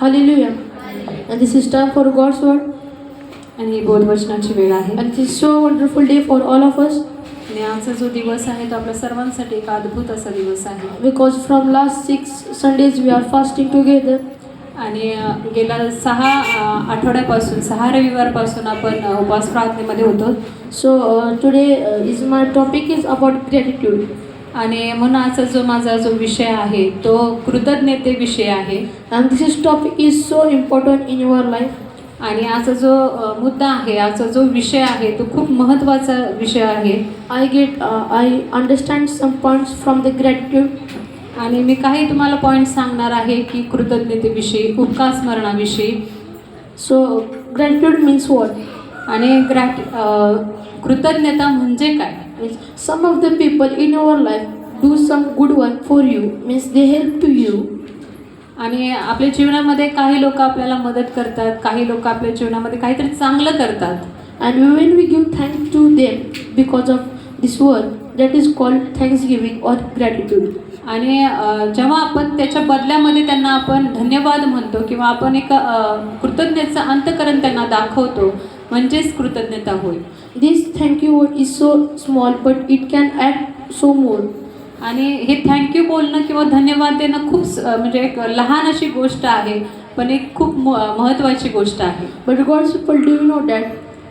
हॉलिलुया आणि this is turn for God's word आणि ही बोधवचनाची वेळ आहे. आणि this so wonderful day for all of us आणि आजचा जो दिवस आहे तो आपल्या सर्वांसाठी एक अद्भुत असा दिवस आहे. Because from last six Sundays we are fasting together आणि गेल्या सहा आठवड्यापासून सहा रविवारपासून आपण उपास प्रार्थनेमध्ये होतो. So today is my topic is about gratitude आणि म्हणून आजचा जो माझा जो विषय आहे तो कृतज्ञते विषय आहे this is topic is so important in your life. आणि आजचा जो मुद्दा आहे आजचा जो विषय आहे तो खूप महत्त्वाचा विषय आहे get uh, I understand some points from the gratitude. आणि मी काही तुम्हाला पॉईंट सांगणार आहे की कृतज्ञतेविषयी उपकार स्मरणाविषयी So gratitude means what? आणि ग्रॅट कृतज्ञता म्हणजे काय means some of the people in your life do some good one for you means they help to you. आणि आपल्या जीवनामध्ये काही लोक आपल्याला मदत करतात काही लोक आपल्या जीवनामध्ये काहीतरी चांगलं करतात. And when we give thank to them because of this work that is called thanks giving or gratitude आणि जेव्हा आपण त्याच्या बदल्यामध्ये त्यांना आपण धन्यवाद म्हणतो किंवा आपण एक कृतज्ञतेचं अंतकरण त्यांना दाखवतो म्हणजेच कृतज्ञता होय. This thank you word is so small but it can add so more आणि हे थँक्यू बोलणं किंवा धन्यवाद देणं खूप म्हणजे एक लहान अशी गोष्ट आहे पण एक खूप महत्त्वाची गोष्ट आहे. But God super do you know that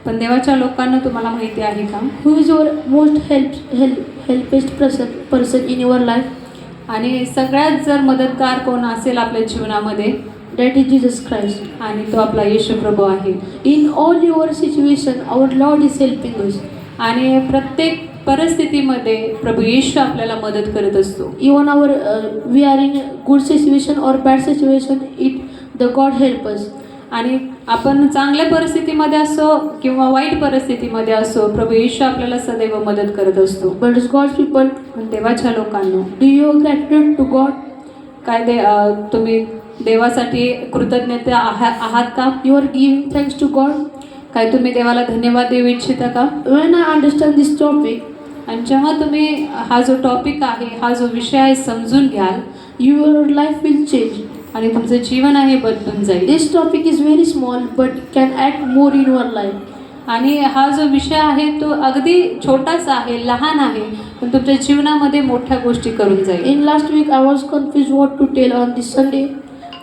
पण देवाच्या लोकांना तुम्हाला माहिती आहे का? Who is your most help help helpest person person in your life आणि सगळ्यात जर मदतगार कोण असेल आपल्या जीवनामध्ये दॅट इज जीजस क्राईस्ट आणि तो आपला यशप्रभू आहे in all your situation our lord is helping us आणि प्रत्येक परिस्थितीमध्ये प्रभू येशू आपल्याला मदत करत असतो even our we are in good situation or bad situation it the God help us आणि आपण चांगल्या परिस्थितीमध्ये असो किंवा वाईट परिस्थितीमध्ये असो प्रभू येशू आपल्याला सदैव मदत करत असतो बट गॉड पीपल देवाच्या लोकांना do you gratitude to God काय दे तुम्ही देवासाठी कृतज्ञता आहात का? You are give thanks to God काय तुम्ही देवाला धन्यवाद देऊ इच्छिता का? When I understand this topic आणि जेव्हा तुम्ही हा जो टॉपिक आहे हा जो विषय आहे समजून घ्याल युअर लाईफ विल चेंज आणि तुमचं जीवन आहे बदलून जाईल. This topic is very small but can act more in your life आणि हा जो विषय आहे तो अगदी छोटाच आहे लहान आहे पण तुमच्या जीवनामध्ये मोठ्या गोष्टी करून जाईल. In last week I was confuse what to tell on this Sunday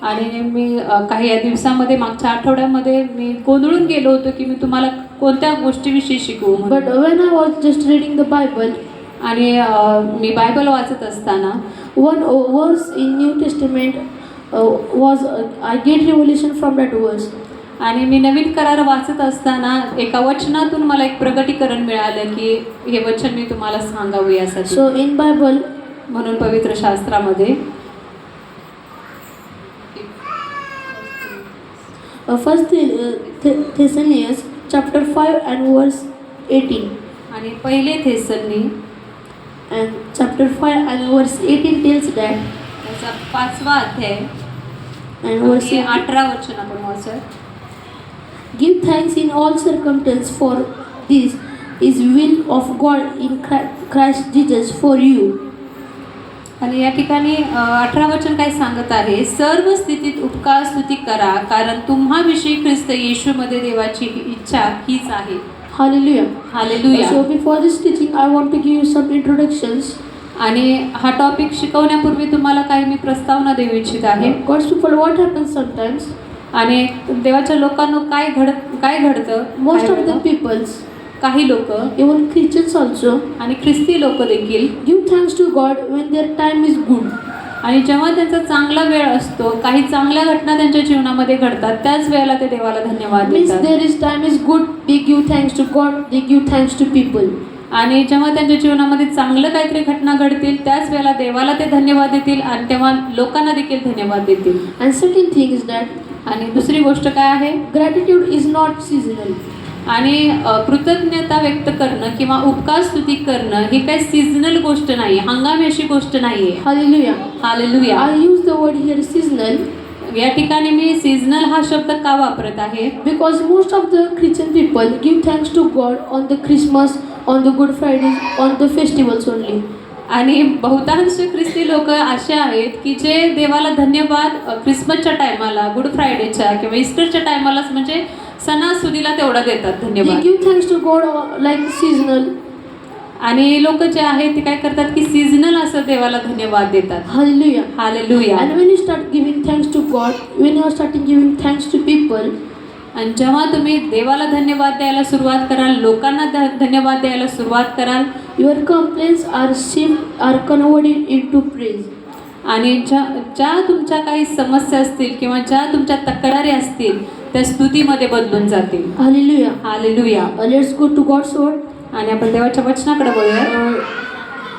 आणि मी काही या दिवसामध्ये मागच्या आठवड्यामध्ये मी गोंधळून गेलो होतो की मी तुम्हाला कोणत्या गोष्टीविषयी शिकवू. But when I was just reading the Bible, आणि मी बायबल वाचत असताना in New Testament uh, was uh, I get revelation from that verse. आणि मी नवीन करार वाचत असताना एका वचनातून मला एक प्रगटीकरण मिळालं की हे वचन मी तुम्हाला सांगावं यासाठी So in Bible, म्हणून पवित्र शास्त्रामध्ये uh, uh, Th- Thessalonians chapter five and verse eighteen, आणि पहिले थेसलनी and chapter five and verse eighteen tells that, त्याचा पाचवा अध्याय and verse आणि अठरा वचन आपण वाचूया Give thanks in all circumstances, for this is will of God in Chri- Christ Jesus for you. आणि या ठिकाणी अठरा वचन काय सांगत आहे सर्व स्थितीत उपकार स्तुती करा कारण तुम्हाविषयी ख्रिस्त येशूमध्ये देवाची इच्छा हीच आहे Hallelujah. Hallelujah So before this teaching, I want to give you some introductions. आणि हा टॉपिक शिकवण्यापूर्वी तुम्हाला काही मी प्रस्तावना देऊ इच्छित आहे God's people, what happens sometimes? आणि देवाच्या लोकांना काय घडत काय घडतं Most of the घडतं? peoples, काही लोक इव्हन ख्रिश्चन्स ऑल्सो आणि ख्रिस्ती लोक देखील give thanks to God when their time is good आणि जेव्हा त्यांचा चांगला वेळ असतो काही चांगल्या घटना त्यांच्या जीवनामध्ये घडतात त्याच वेळेला ते देवाला धन्यवाद there is time is good they give thanks to God they give thanks to people आणि जेव्हा त्यांच्या जीवनामध्ये चांगलं काहीतरी घटना घडतील त्याच वेळेला देवाला ते धन्यवाद देतील आणि तेव्हा लोकांना देखील धन्यवाद देतील. And second thing is that आणि दुसरी गोष्ट काय आहे? ग्रॅटिट्यूड इज नॉट सीझनल आणि कृतज्ञता व्यक्त करणं किंवा उपकार स्तुती करणं ही काही सिजनल गोष्ट नाही हंगामी अशी गोष्ट नाही आहे. Hallelujah the word here seasonal. या ठिकाणी मी सीझनल हा शब्द का वापरत आहे? Because most of the Christian people give thanks to God on the Christmas, on the Good Friday, on the festivals only. आणि बहुतांश ख्रिस्ती लोक असे आहेत की जे देवाला धन्यवाद ख्रिसमसच्या टायमाला गुड फ्रायडेच्या किंवा इस्टरच्या टायमालाच म्हणजे सणासुदीला तेवढा देतात धन्यवाद. Give thanks to God like seasonal आणि लोक जे आहेत ते काय करतात की सीजनल असं देवाला धन्यवाद देतात. Hallelujah hallelujah and when you start giving thanks to God when you are starting giving thanks to people आणि जेव्हा तुम्ही देवाला धन्यवाद द्यायला सुरुवात कराल लोकांना धन्यवाद द्यायला सुरुवात कराल your complains are seem are converted in into praise आणि ज्या ज्या तुमच्या काही समस्या असतील किंवा ज्या तुमच्या तक्रारी असतील त्या स्तुतीमध्ये बदलून जातील. Hallelujah hallelujah let's go to God's word आणि आपण देवाच्या वचनाकडे बघूया.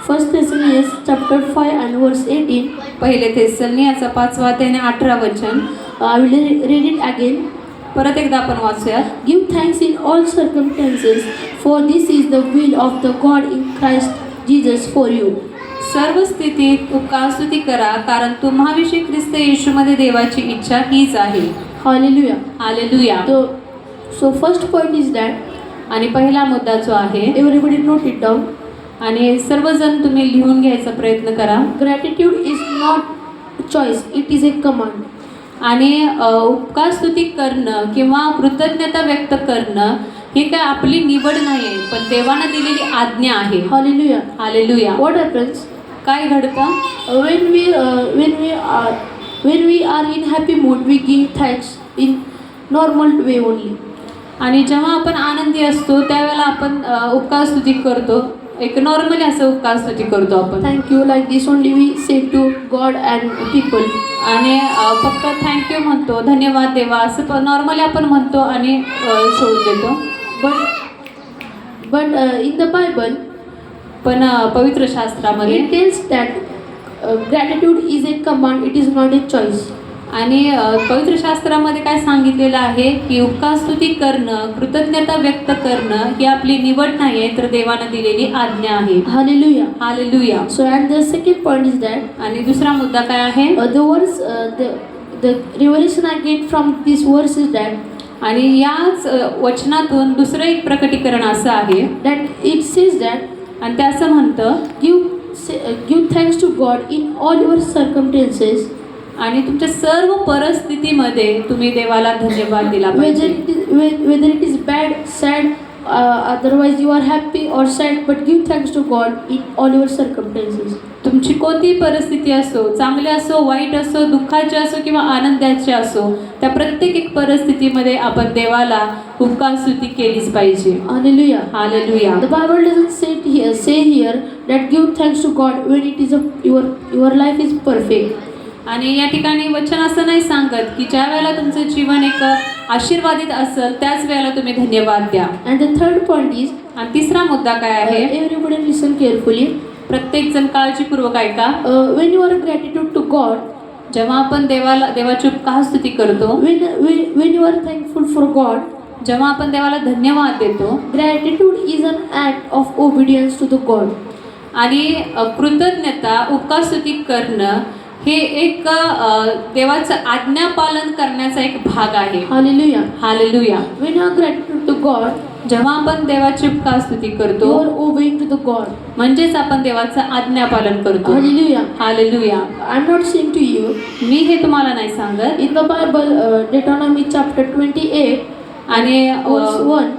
First Thessalonians chapter five and verse eighteen पहिले थेसनियाचा पाचवा त्याने अठरा वचन. रीड इट अगेन परत एकदा आपण वाचूया give thanks in all circumstances for this is the will of the God in Christ Jesus for you सर्व स्थितीत उपकार स्तुती करा कारण तुम्हाविषयी ख्रिस्त येशूमध्ये देवाची इच्छा हीच आहे. हॉलिलुया. आलेलुया तो so first point is that आणि पहिला मुद्दा जो आहे एव्हरीबडी नोट इट डाऊन आणि सर्वजण तुम्ही लिहून घ्यायचा प्रयत्न करा. Gratitude is not choice it is a command आणि उपकार स्तुती करणं किंवा कृतज्ञता व्यक्त करणं हे काय आपली निवड नाही आहे पण देवानं दिलेली आज्ञा आहे. हॉलिलुया आलेलुया वॉट हॅपन्स काय घडतं? When we when we are when we are in happy mood we give thanks in normal way only आणि जेव्हा आपण आनंदी असतो त्यावेळेला आपण उपकार स्तुती करतो. एक नॉर्मली असं उपकार स्तुती करतो आपण. Thank you like this only we say to God and people आणि फक्त थँक्यू म्हणतो धन्यवाद देवा असं नॉर्मली आपण म्हणतो आणि सोडून देतो. But but in the Bible पण पवित्र शास्त्रामध्ये tells that gratitude is a command it is not a choice आणि पवित्रशास्त्रामध्ये काय सांगितलेलं आहे की उपकास्तुती करणं कृतज्ञता व्यक्त करणं ही आपली निवड नाही आहे तर देवानं दिलेली आज्ञा आहे. Hallelujah hallelujah so at the second point is that आणि दुसरा मुद्दा काय आहे? The verse the revolution I get from this verse is that आणि याच वचनातून दुसरं एक प्रकटीकरण असं आहे. दॅट इट्स इज दॅट आणि ते असं म्हणतं की give thanks to God in all your circumstances आणि तुमच्या सर्व परिस्थितीमध्ये तुम्ही देवाला धन्यवाद दिला whether it is bad sad uh, otherwise you are happy or sad but give thanks to God in all your circumstances तुमची कोणतीही परिस्थिती असो चांगली असो वाईट असो दुःखाची असो किंवा आनंदाची असो त्या प्रत्येक एक परिस्थितीमध्ये आपण देवाला उपकार स्तुती केलीच पाहिजे hallelujah hallelujah the Bible doesn't say it here say here that give thanks to God when it is a, your your life is perfect आणि या ठिकाणी वचन असं नाही सांगत की ज्या वेळेला तुमचं जीवन एक आशीर्वादित असेल त्याच वेळेला तुम्ही धन्यवाद द्या. And the third point is आणि तिसरा मुद्दा काय uh, आहे? everybody listen carefully. प्रत्येक जण काळजीपूर्वक ऐका. When you are gratitude to God जेव्हा आपण देवाला देवाची उपकार स्तुती करतो when when you are thankful for God जेव्हा आपण देवाला धन्यवाद देतो gratitude is an act of obedience to the God. आणि कृतज्ञता उपकारस्तुती करणं हे एक देवाचं आज्ञा पालन करण्याचा एक भाग आहे. हालेलुया हालेलुया हा ल लुया टू कॉड जेव्हा आपण देवाची का स्तुती करतो ओ टू टू गॉड म्हणजेच आपण देवाचं आज्ञा पालन करतो. लुया हा ले लुया आय डॉट टू यू मी हे तुम्हाला नाही सांगत. इथ the barber date on twenty eight आणि ओ वन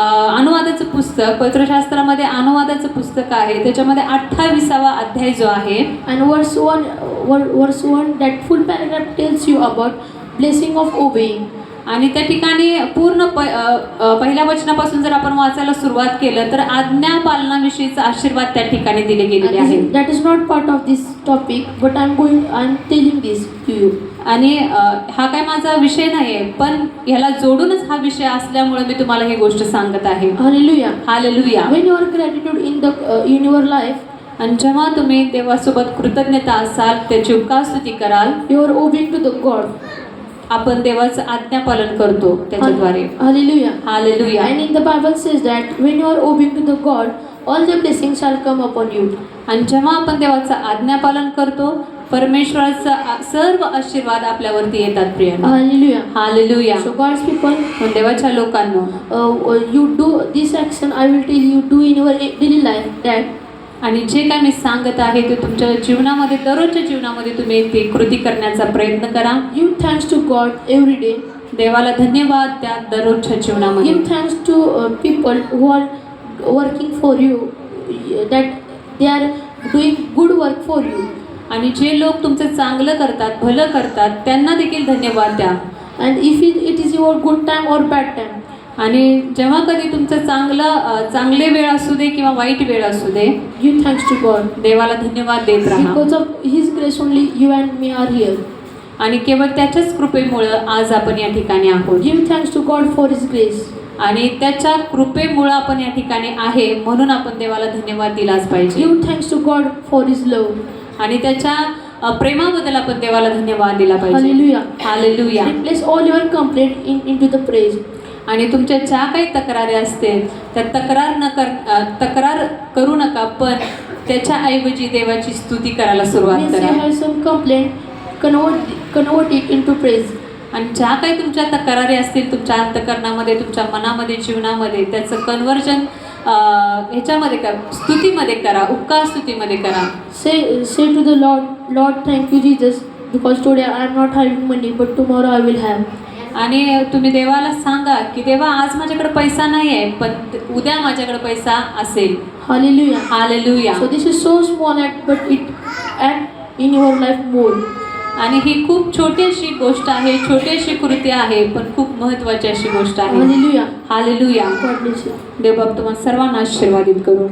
अनुवादाचं पुस्तक पत्रशास्त्रामध्ये अनुवादाचं पुस्तक आहे. त्याच्यामध्ये अठ्ठावीसावा अध्याय जो आहे and verse one verse one that full paragraph tells you about blessing of obeying आणि त्या ठिकाणी पूर्ण प पहिल्या वचनापासून जर आपण वाचायला सुरुवात केलं तर आज्ञा पालनाविषयीचा आशीर्वाद त्या ठिकाणी दिले गेलेले आहे this- that is not part of this topic but I'm going I'm telling this to you. आणि अ, हा काय माझा विषय नाही आहे पण ह्याला जोडूनच हा विषय असल्यामुळे मी तुम्हाला ही गोष्ट सांगत आहे. Hallelujah you are gratitude in the uh, in your life आणि जेव्हा तुम्ही देवासोबत कृतज्ञता असाल त्याची उपकारस्तुती कराल you are obeying to the God. आपण देवाचं आज्ञा पालन करतो त्याच्याद्वारे. Hallelujah. Hallelujah. And in the Bible that when you are obeying to the God all the blessing shall come upon you आणि जेव्हा आपण देवाचा आज्ञा पालन करतो परमेश्वराचा सर्व आशीर्वाद आपल्यावरती येतात प्रिय हालेलुया. सो गॉड्स पीपल देवाच्या लोकांना. You do this action I will tell you do in your daily life that आणि जे काय मी सांगत आहे ते तुमच्या जीवनामध्ये दररोजच्या जीवनामध्ये तुम्ही ते कृती करण्याचा प्रयत्न करा. You thanks to God every day देवाला धन्यवाद त्या दररोजच्या जीवनामध्ये. You thanks to people who are working for you that they are doing good work for you आणि जे लोक तुमचं चांगलं करतात भलं करतात त्यांना देखील धन्यवाद द्या. And if it it is your good time or bad time आणि जेव्हा कधी तुमचं चांगलं चांगले वेळ असू दे किंवा वाईट वेळ असू दे यू थँक्स टू गॉड देवाला धन्यवाद देत राहा. आणि केवळ त्याच्याच कृपेमुळं आज आपण या ठिकाणी आहोत. You thanks to God for his grace आणि त्याच्या कृपेमुळं आपण या ठिकाणी आहे म्हणून आपण देवाला धन्यवाद दिलाच पाहिजे. You thanks to God for his love आणि त्याच्या प्रेमाबद्दल आपण देवाला धन्यवाद दिला पाहिजे. Hallelujah hallelujah place all your complete in into the praise आणि तुमच्या ज्या काही तक्रारी असतील त्या तक्रार न कर तक्रार करू नका पण त्याच्याऐवजी देवाची स्तुती करायला सुरुवात करा praise. आणि ज्या काही तुमच्या तक्रारी असतील तुमच्या अंतकरणामध्ये तुमच्या मनामध्ये जीवनामध्ये त्याचं कन्वर्जन ह्याच्यामध्ये करा स्तुतीमध्ये करा उपकार स्तुतीमध्ये करा say to the Lord, Lord, thank you, Jesus, because today I am not having money, but tomorrow I will have. आणि तुम्ही देवाला सांगा की देवा आज माझ्याकडे पैसा नाही आहे पण उद्या माझ्याकडे पैसा असेल Hallelujah. Hallelujah So this is so small act, but it act in your life more. आणि ही खूप छोटीशी गोष्ट आहे छोटीशी कृती आहे पण खूप महत्वाची अशी गोष्ट आहे. Hallelujah you. देवबाप तुम्हाला सर्वांना आशीर्वादित करू